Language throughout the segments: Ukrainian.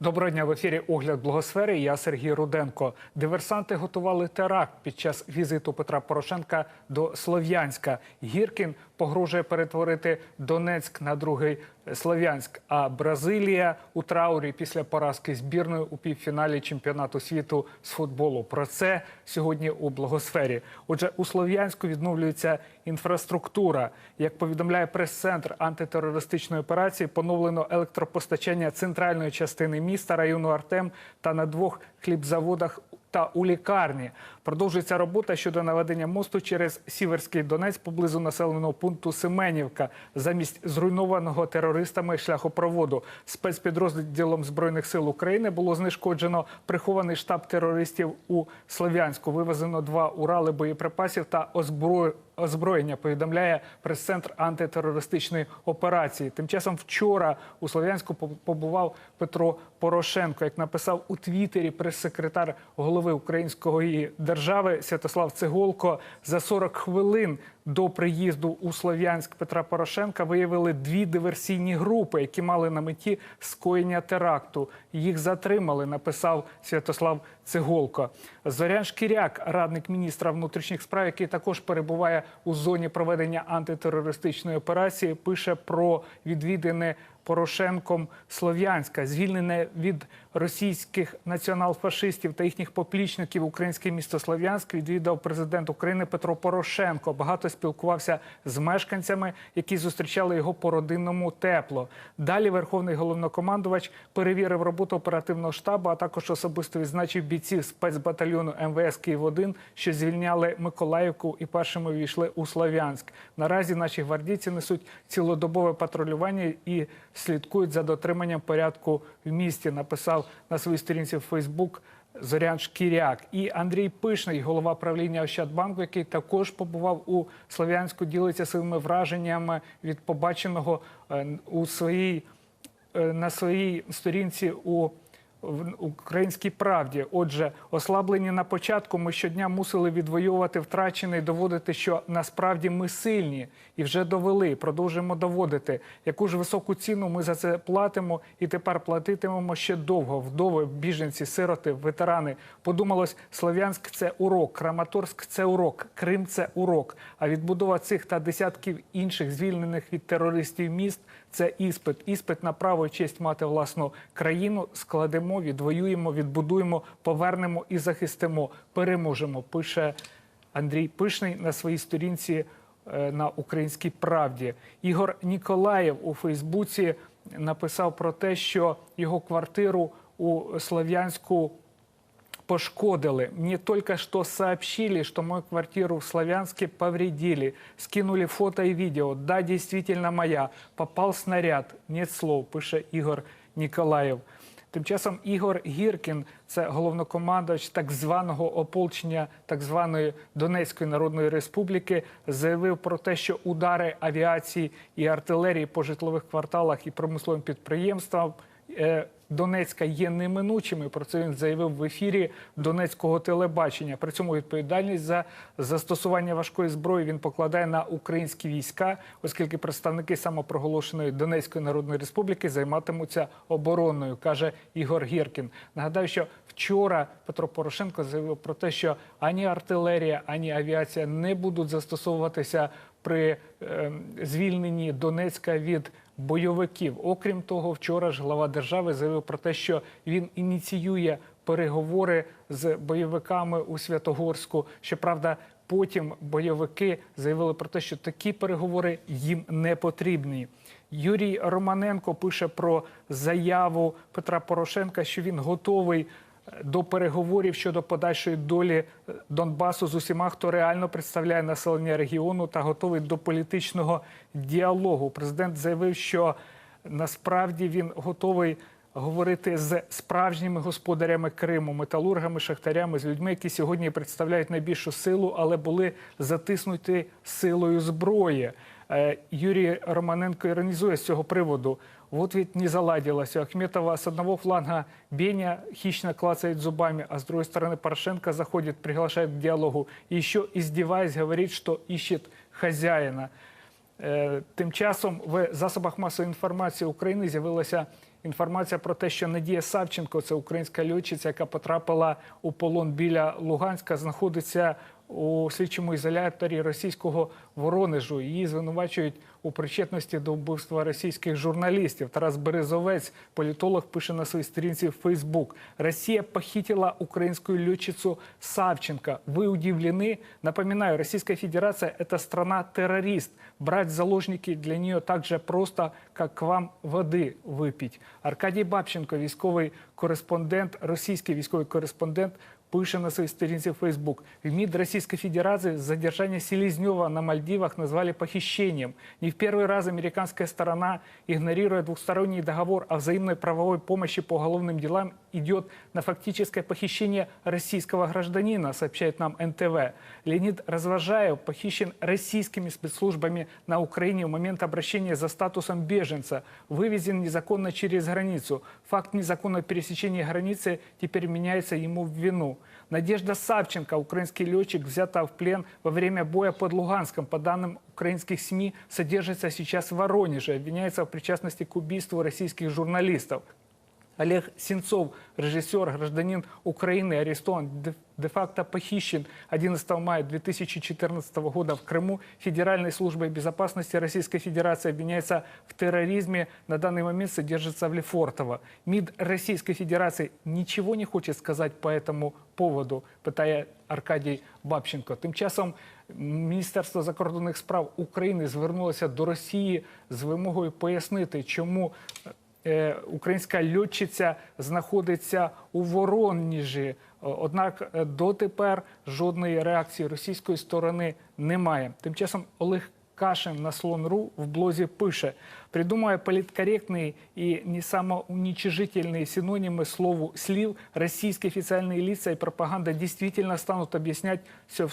Доброго дня в ефірі Огляд Благосфери. Я Сергій Руденко. Диверсанти готували теракт під час візиту Петра Порошенка до Слов'янська. Гіркін погрожує перетворити Донецьк на другий Слов'янськ. А Бразилія у траурі після поразки збірної у півфіналі чемпіонату світу з футболу. Про це сьогодні у Благосфері. Отже, у Слов'янську відновлюється інфраструктура. Як повідомляє прес-центр антитерористичної операції, поновлено електропостачання центральної частини міста, району Артем та на двох хлібзаводах та у лікарні. Продовжується робота щодо наведення мосту через Сіверський Донець поблизу населеного пункту Семенівка замість зруйнованого терористами шляхопроводу. Спецпідрозділом збройних сил України було знешкоджено прихований штаб терористів у Слов'янську. Вивезено два урали боєприпасів та озбро... озброєння. Повідомляє прес-центр антитерористичної операції. Тим часом вчора у Слов'янську побував Петро Порошенко. Як написав у Твіттері прес-секретар голови Української держави Святослав Цеголко, за 40 хвилин до приїзду у Слов'янськ Петра Порошенка виявили дві диверсійні групи, які мали на меті скоєння теракту. Їх затримали, написав Святослав Цеголко. Зорян Шкіряк, радник міністра внутрішніх справ, який також перебуває у зоні проведення антитерористичної операції, пише про відвідини Порошенком Слов'янська, звільнене від російських націонал-фашистів та їхніх поплічників українське місто Слов'янськ відвідав президент України Петро Порошенко. Багато спілкувався з мешканцями, які зустрічали його по родинному тепло. Далі верховний головнокомандувач перевірив роботу оперативного штабу, а також особисто відзначив бійців спецбатальйону МВС Київ 1 що звільняли Миколаївку і першими війшли у Слов'янськ. Наразі наші гвардійці несуть цілодобове патрулювання і слідкують за дотриманням порядку в місті. Написав на своїй сторінці в Фейсбук Зорян Шкіряк і Андрій Пишний, голова правління Ощадбанку, який також побував у Слов'янську, ділиться своїми враженнями від побаченого е, у своїй е, на своїй сторінці у в українській правді. Отже, ослаблені на початку, ми щодня мусили відвоювати втрачене і доводити, що насправді ми сильні і вже довели. Продовжуємо доводити, яку ж високу ціну ми за це платимо, і тепер платитимемо ще довго. Вдови, біженці, сироти, ветерани. Подумалось, Слов'янськ це урок, Краматорськ це урок, Крим це урок. А відбудова цих та десятків інших звільнених від терористів міст це іспит. Іспит на право і честь мати власну країну. Складемо, відвоюємо, відбудуємо, повернемо і захистимо. Переможемо. Пише Андрій Пишний на своїй сторінці е, на українській правді. Ігор Ніколаєв у Фейсбуці написав про те, що його квартиру у Слов'янську пошкодили. Мне только что сообщили, что мою квартиру в Славянске повредили. Скинули фото и видео. Да, действительно моя. Попал снаряд. Нет слов, пише Ігор Ніколаєв. Тим часом Ігор Гіркін, це головнокомандувач так званого ополчення так званої Донецької Народної Республіки, заявив про те, що удари авіації і артилерії по житлових кварталах і промисловим підприємствам е, Донецька є неминучими. Про це він заявив в ефірі Донецького телебачення. При цьому відповідальність за застосування важкої зброї він покладає на українські війська, оскільки представники самопроголошеної Донецької Народної Республіки займатимуться обороною, каже Ігор Гіркін. Нагадаю, що вчора Петро Порошенко заявив про те, що ані артилерія, ані авіація не будуть застосовуватися при е, звільненні Донецька від бойовиків. Окрім того, вчора ж глава держави заявив про те, що він ініціює переговори з бойовиками у Святогорську. Щоправда, потім бойовики заявили про те, що такі переговори їм не потрібні. Юрій Романенко пише про заяву Петра Порошенка, що він готовий до переговорів щодо подальшої долі Донбасу з усіма, хто реально представляє населення регіону та готовий до політичного діалогу. Президент заявив, що насправді він готовий говорити з справжніми господарями Криму, металургами, шахтарями, з людьми, які сьогодні представляють найбільшу силу, але були затиснуті силою зброї. Е, Юрій Романенко іронізує з цього приводу. Вот ведь не заладилось. У Ахметова с одного фланга Беня хищно клацает зубами, а с другой стороны Порошенко заходит, приглашает к диалогу. И еще издеваясь, говорит, что ищет хозяина. Е, Тим часом в засобах масової інформації України з'явилося інформація про те, що Надія Савченко, це українська льотчиця, яка потрапила у полон біля Луганська, знаходиться у слідчому ізоляторі російського Воронежу. Її звинувачують у причетності до вбивства російських журналістів. Тарас Березовець, політолог, пише на своїй сторінці в Фейсбук: Росія похитила українську льотчицю Савченко. Ви удивлены? Напоминаю, Российская Федерация – это страна-террорист. Брать заложники для нее так же просто, как к вам води випіть. Аркадій Бабченко, військовий кореспондент, російський військовий кореспондент, пише на своей странице в Facebook. В МИД Российской Федерации задержание Селезнева на Мальдивах назвали похищением. Не в первый раз американская сторона, игнорируя двухсторонний договор о взаимной правовой помощи по уголовным делам, идет на фактическое похищение российского гражданина, сообщает нам НТВ. Леонид Развожаев похищен российскими спецслужбами на Украине в момент обращения за статусом беженца, вывезен незаконно через границу. Факт незаконного пересечения границы теперь меняется ему в вину. Надежда Савченко, украинский летчик, взята в плен во время боя под Луганском. По данным украинских СМИ, содержится сейчас в Воронеже. Обвиняется в причастности к убийству российских журналистов. Олег Сенцов, режиссер, гражданин Украины, арестован, де- де-факто похищен 11 мая 2014 года в Крыму. Федеральной службой безопасности Российской Федерации обвиняется в терроризме. На данный момент содержится в Лефортово. МИД Российской Федерации ничего не хочет сказать по этому поводу, питає Аркадій Бабченко. Тим часом Міністерство закордонних справ України звернулося до Росії з вимогою пояснити, чому е, українська льотчиця знаходиться у Воронежі. О- Однак е, дотепер жодної реакції російської сторони немає. Тим часом Олег Кашин на Слон.ру в блозі пише, придумывая политкорректные и не самоуничижительные синонимы слову слив, российские официальные лица и пропаганда действительно станут объяснять, все,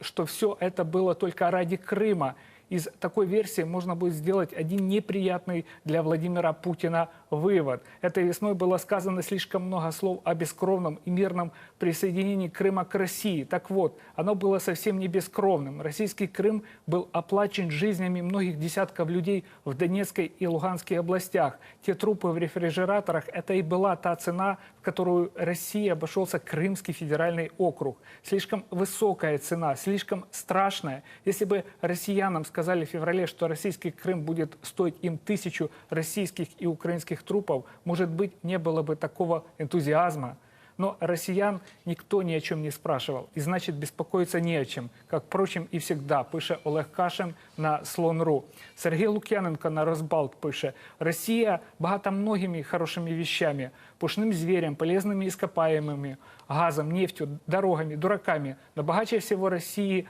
что все это было только ради Крыма. Из такой версии можно будет сделать один неприятный для Владимира Путина вывод. Этой весной было сказано слишком много слов о бескровном и мирном присоединении Крыма к России. Так вот, оно было совсем не бескровным. Российский Крым был оплачен жизнями многих десятков людей в Донецкой и Луганской областях. Те трупы в рефрижераторах – это и была та цена, в которую России обошелся Крымский федеральный округ. Слишком высокая цена, слишком страшная. Если бы россиянам сказали в феврале, что российский Крым будет стоить им тысячу российских и украинских трупов, может быть, не было бы такого энтузиазма. Но россиян никто ни о чем не спрашивал. И значит, беспокоиться не о чем. Как, впрочем, и всегда, пише Олег Кашин на Слон.ру. Сергій Лук'яненко на Розбалт пише. Росія багата многими хорошими вещами. Пушным зверем, полезными ископаемыми, газом, нефтью, дорогами, дураками. Но богаче всего России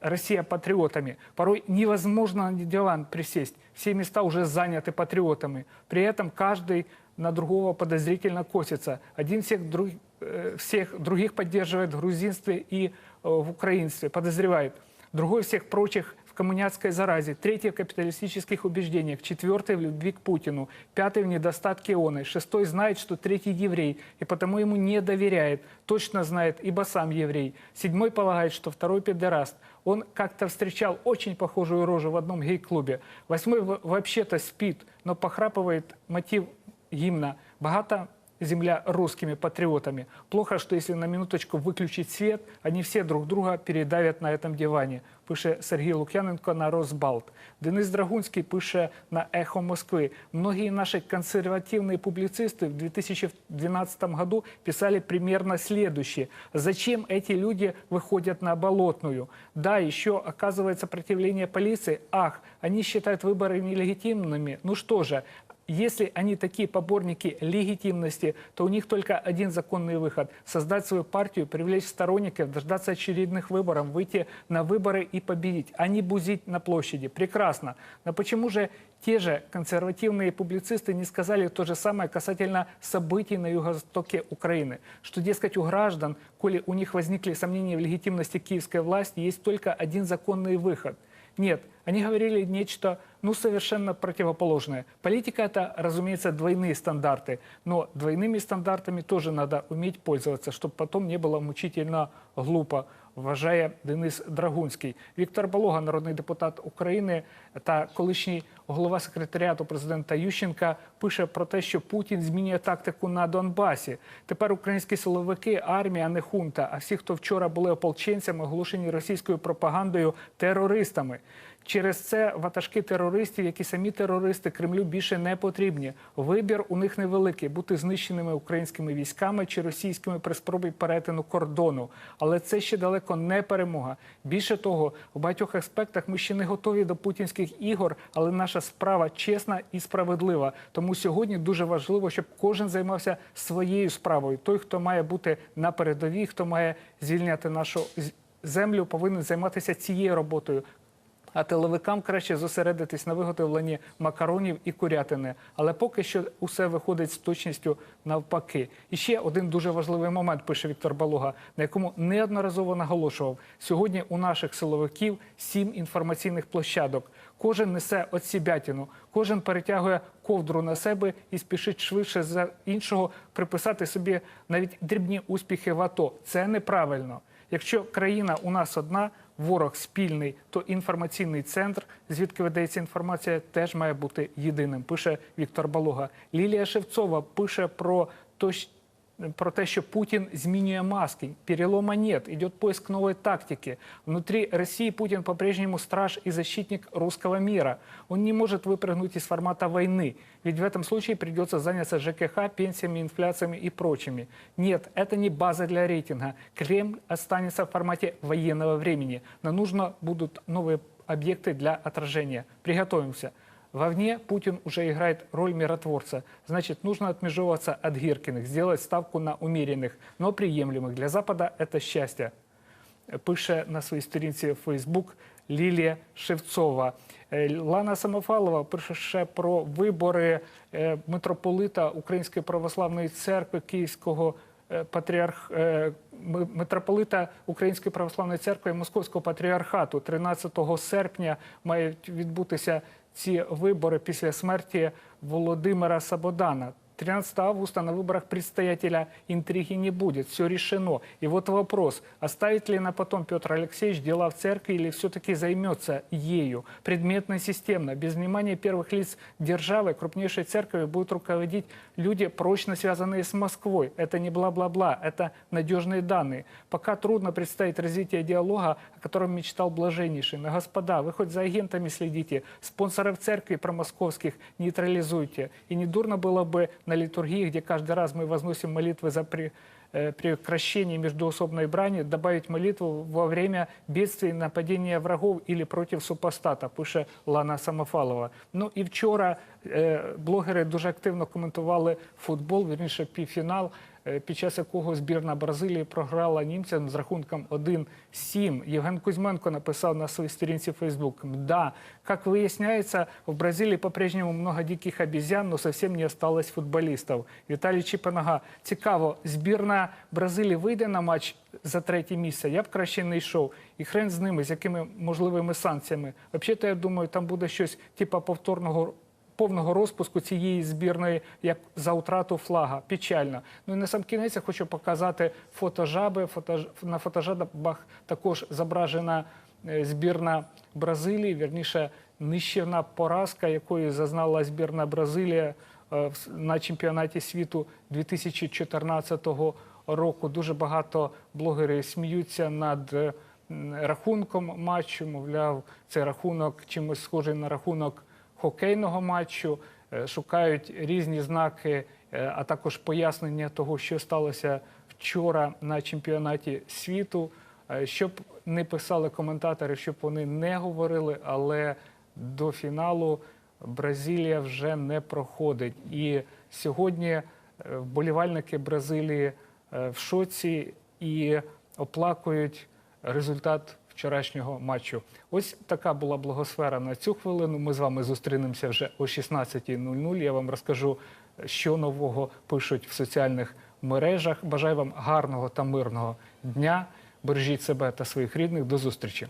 Россия патриотами. Порой невозможно на диван присесть. Все места уже заняты патриотами. При этом каждый на другого подозрительно косится. Один всех, друг, э, всех других поддерживает в грузинстве и э, в украинстве, подозревает. Другой всех прочих в коммуняцкой заразе, третий в капиталистических убеждениях, четвертый в любви к Путину, пятый в недостатке он, шестой знает, что третий еврей, и потому ему не доверяет, точно знает, ибо сам еврей, седьмой полагает, что второй педераст, он как-то встречал очень похожую рожу в одном гей-клубе, восьмой вообще-то спит, но похрапывает мотив гимна. «Богата земля русскими патриотами». Плохо, что если на минуточку выключить свет, они все друг друга передавят на этом диване, пише Сергій Лук'яненко на Розбалт. Денис Драгунський пише на «Эхо Москвы». Многие наши консервативные публицисты в 2012 году писали примерно следующее. Зачем эти люди выходят на Болотную? Да, еще оказывает сопротивление полиции. Ах, они считают выборы нелегитимными. Ну что же, если они такие поборники легитимности, то у них только один законный выход – создать свою партию, привлечь сторонников, дождаться очередных выборов, выйти на выборы и победить, а не бузить на площади. Прекрасно. Но почему же те же консервативные публицисты не сказали то же самое касательно событий на юго-востоке Украины? Что, дескать, у граждан, коли у них возникли сомнения в легитимности киевской власти, есть только один законный выход – нет, они говорили нечто, ну, совершенно противоположное. Политика – это, разумеется, двойные стандарты, но двойными стандартами тоже надо уметь пользоваться, чтобы потом не было мучительно глупо, вважає Денис Драгунський. Віктор Балога, народний депутат України та колишній голова секретаріату президента Ющенка пише про те, що Путін змінює тактику на Донбасі. Тепер українські силовики, армія, не хунта. А всі, хто вчора були ополченцями, оголошені російською пропагандою терористами. Через це ватажки терористів, які самі терористи Кремлю більше не потрібні. Вибір у них невеликий бути знищеними українськими військами чи російськими при спробі перетину кордону. Але це ще далеко не перемога. Більше того, в багатьох аспектах ми ще не готові до путінських ігор, але наша справа чесна і справедлива. Тому сьогодні дуже важливо, щоб кожен займався своєю справою. Той, хто має бути на передовій, хто має звільняти нашу землю, повинен займатися цією роботою. А тиловикам краще зосередитись на виготовленні макаронів і курятини. Але поки що усе виходить з точністю навпаки. І ще один дуже важливий момент, пише Віктор Балуга, на якому неодноразово наголошував. Сьогодні у наших силовиків сім інформаційних площадок. Кожен несе отсібятину, кожен перетягує ковдру на себе і спішить швидше за іншого приписати собі навіть дрібні успіхи в АТО. Це неправильно. Якщо країна у нас одна, ворог спільний, то інформаційний центр, звідки видається інформація, теж має бути єдиним. Пише Віктор Балога. Лілія Шевцова пише про то, про те, що Путін змінює маски. Перелома нет, идет поиск новой тактики. Внутри России Путин по-прежнему страж и защитник русского мира. Он не может выпрыгнуть из формата войны, ведь в этом случае придется заняться ЖКХ, пенсиями, инфляциями и прочими. Нет, это не база для рейтинга. Кремль останется в формате военного времени, но нужно будут новые объекты для отражения. Приготовимся. Вовне Путин уже играет роль миротворца. Значит, нужно отмежевываться от Гиркиных, сделать ставку на умеренных, но приемлемых. Для Запада это счастье. Пише на своїй сторінці в Фейсбук Лілія Шевцова. Е, Лана Самофалова пише ще про вибори е, митрополита Української православної церкви Київського е, патріарх е, м- митрополита Української православної церкви і Московського патріархату. 13 серпня мають відбутися ці вибори після смерті Володимира Сабодана. 13 августа на выборах предстоятеля интриги не будет. Все решено. И вот вопрос, оставит ли на потом Петр Алексеевич дела в церкви или все-таки займется ею? Предметно и системно, без внимания первых лиц державы, крупнейшей церкви будут руководить люди, прочно связанные с Москвой. Это не бла-бла-бла, это надежные данные. Пока трудно представить развитие диалога, о котором мечтал Блаженнейший. Но, господа, вы хоть за агентами следите, спонсоров церкви промосковских нейтрализуйте. И не дурно было бы на литургии, где каждый раз мы возносим молитвы за при, э, прекращение междуусобной брани, добавить молитву во время бедствий, нападения врагов или против супостата, пише Лана Самофалова. Ну і вчора е, блогери дуже активно коментували футбол, вірніше півфінал, е, під час якого збірна Бразилії програла німцям з рахунком 1-7. Євген Кузьменко написав на своїй сторінці Facebook, «Да, как выясняется, в Бразилии по-прежнему много диких обезьян, но совсем не осталось футболистов. Віталій Чіпанага. Цікаво, збірна Бразилії вийде на матч за третє місце, я б краще не йшов. І хрен з ними, з якими можливими санкціями. Взагалі-то, я думаю, там буде щось типу повторного повного розпуску цієї збірної як за втрату флага. Печально. Ну і на сам кінець я хочу показати фото жаби. Фото, на фотожабах також зображена е, збірна Бразилії, вірніше нищівна поразка, якої зазнала збірна Бразилія е, на чемпіонаті світу 2014 року. Дуже багато блогерів сміються над е, рахунком матчу. Мовляв, цей рахунок чимось схожий на рахунок хокейного матчу, е, шукають різні знаки, е, а також пояснення того, що сталося вчора на чемпіонаті світу. Е, Щоб не писали коментатори, щоб вони не говорили, але до фіналу Бразилія вже не проходить. І сьогодні вболівальники Бразилії в шоці і оплакують результат вчорашнього матчу. Ось така була благосфера на цю хвилину. Ми з вами зустрінемося вже о 16.00. Я вам розкажу, що нового пишуть в соціальних мережах. Бажаю вам гарного та мирного дня. Бережіть себе та своїх рідних. До зустрічі.